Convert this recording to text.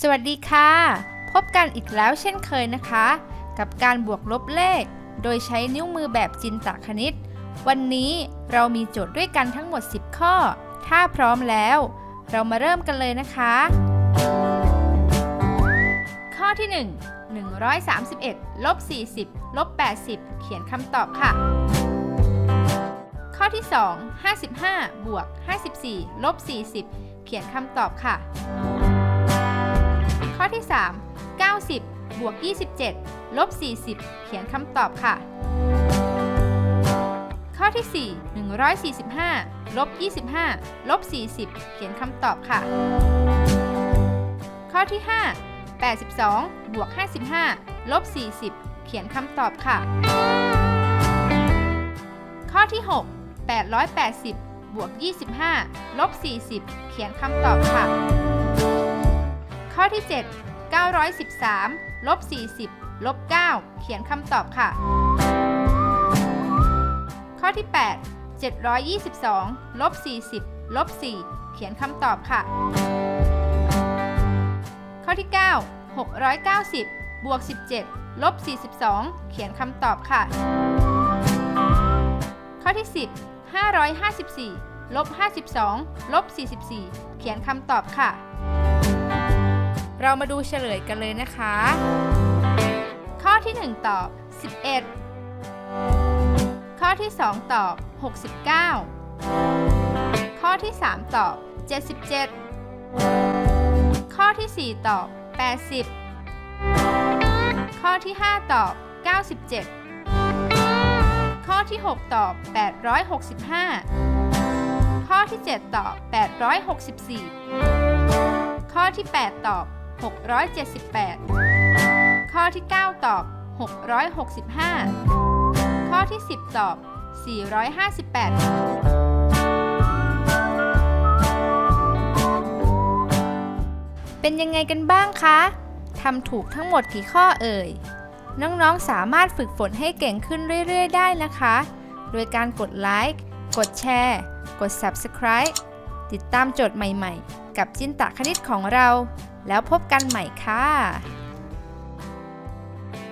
สวัสดีค่ะ พบกันอีกแล้วเช่นเคยนะคะ กับการบวกลบเลข โดยใช้นิ้วมือแบบจินตคณิต วันนี้เรามีโจทย์ด้วยกันทั้งหมด 10 ข้อ ถ้าพร้อมแล้ว เรามาเริ่มกันเลยนะคะ ข้อที่ 1 131ลบ40ลบ80 เขียนคำตอบค่ะ ข้อที่ 2 55 บวก 54ลบ40 เขียนคำตอบค่ะ อที่ 3 90 บวก 27 ลบ 40 เขียนคำตอบค่ะ ข้อที่ 4 145 ลบ 25 ลบ 40 เขียนคำตอบค่ะ ข้อที่ 5 82 บวก 55 ลบ 40 เขียนคำตอบค่ะ ข้อที่ 6 880 บวก 25 ลบ 40 เขียนคำตอบค่ะ ข้อที่ 7 913ลบ40ลบ9เขียนคำตอบค่ะ ข้อที่ 8 722ลบ40ลบ4เขียนคำตอบค่ะ ข้อที่ 9 690บวก17ลบ42 เขียนคำตอบค่ะ ข้อที่ 10 554ลบ52ลบ44 เขียนคำตอบค่ะ เรามาดูเฉลยกันเลยนะคะ ข้อที่ 1 ตอบ 11 ข้อที่ 2 ตอบ 69 ข้อที่ 3 ตอบ 77 ข้อที่ 4 ตอบ 80 ข้อที่ 5 ตอบ 97 ข้อที่ 6 ตอบ 865 ข้อที่ 7 ตอบ 864 ข้อที่ 8 ตอบ 678 ข้อที่ 9 ตอบ 665 ข้อที่ 10 ตอบ 458เป็นยังไงกันบ้างคะ ทำถูกทั้งหมดกี่ข้อเอ่ย น้องๆ สามารถฝึกฝนให้เก่งขึ้นเรื่อยๆ ได้นะคะ โดยการกดไลค์ กดแชร์ กด Subscribe ติดตามโจทย์ใหม่ๆ กับจินตะคณิตของเรา แล้วพบกันใหม่ค่ะ